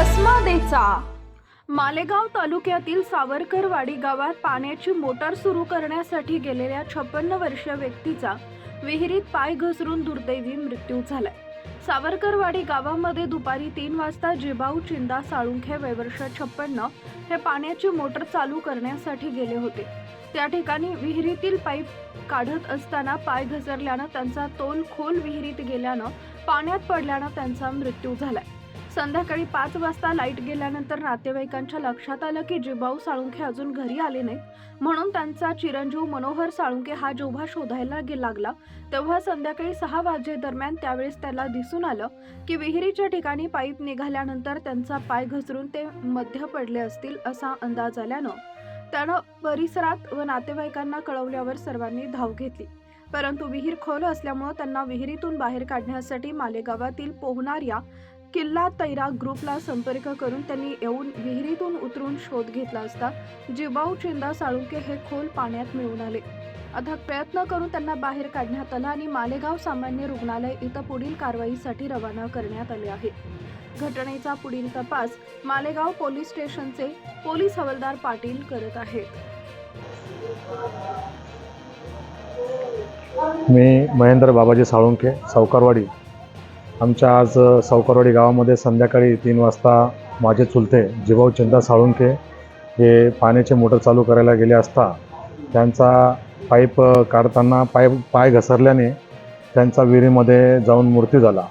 घटनेचा मालेगाव तालुक्यातील सावरकरवाडी गावात पाण्याची मोटार सुरू करण्यासाठी गेलेल्या छप्पन्न वर्षीय व्यक्तीचा विहिरीत पाय घसरून दुर्दैवी मृत्यू झालाय. सावरकरवाडी गावामध्ये दुपारी तीन वाजता जिबाऊ चिंदा साळुंखे वयवर्ष छप्पन्न हे पाण्याची मोटर चालू करण्यासाठी गेले होते. त्या ठिकाणी विहिरीतील पाईप काढत असताना पाय घसरल्यानं त्यांचा तोल खोल विहिरीत गेल्यानं पाण्यात पडल्यानं त्यांचा मृत्यू झालाय. संध्याकाळी पाच वाजता लाइट गेल्यानंतर नातेवाईकांच्या लक्षात आलं की जिबाऊ साळुंखे अजून घरी आले नाहीत. म्हणून त्यांचा चिरंजीव मनोहर साळुंखे हा जेव्हा शोधायला गे लागला तेव्हा संध्याकाळी सहा वाजे दरम्यान त्यावेळेस त्याला दिसून आलं की विहिरीच्या ठिकाणी पाईप निघाल्यानंतर त्यांचा पाय घसरून ते मध्य पडले असतील असा अंदाज आल्यानं त्यानं परिसरात व नातेवाईकांना कळवल्यावर सर्वांनी धाव घेतली. परंतु विहीर खोल असल्यामुळं त्यांना विहिरीतून बाहेर काढण्यासाठी मालेगावातील पोहणाऱ्या किल्ला तैरा ग्रुपला संपर्क करून त्यांनी येऊन विहिरीतून उतरून शोध घेतला असता जिबाऊ चिंदा साळुंके हे खोल पाण्यात मिळून आले. अथक प्रयत्न करून त्यांना बाहेर काढण्यात आलं आणि मालेगाव सामान्य रुग्णालय इथं पुढील कारवाईसाठी रवाना करण्यात आले आहे. घटनेचा पुढील तपास मालेगाव पोलीस स्टेशनचे पोलीस हवालदार पाटील करत आहेत. मी महेंद्र बाबाजी साळुंके सावकारवाडी. आमच्या आज अ, सावकारवाडी गावामध्ये संध्याकाळी तीन वाजता माझे चुलते जिभाऊ चिंता साळुंके हे पाण्याचे मोटर चालू करायला गेले असता त्यांचा पाईप काढताना पाय पाय घसरल्याने त्यांचा विहिरीमध्ये जाऊन मृत्यू झाला.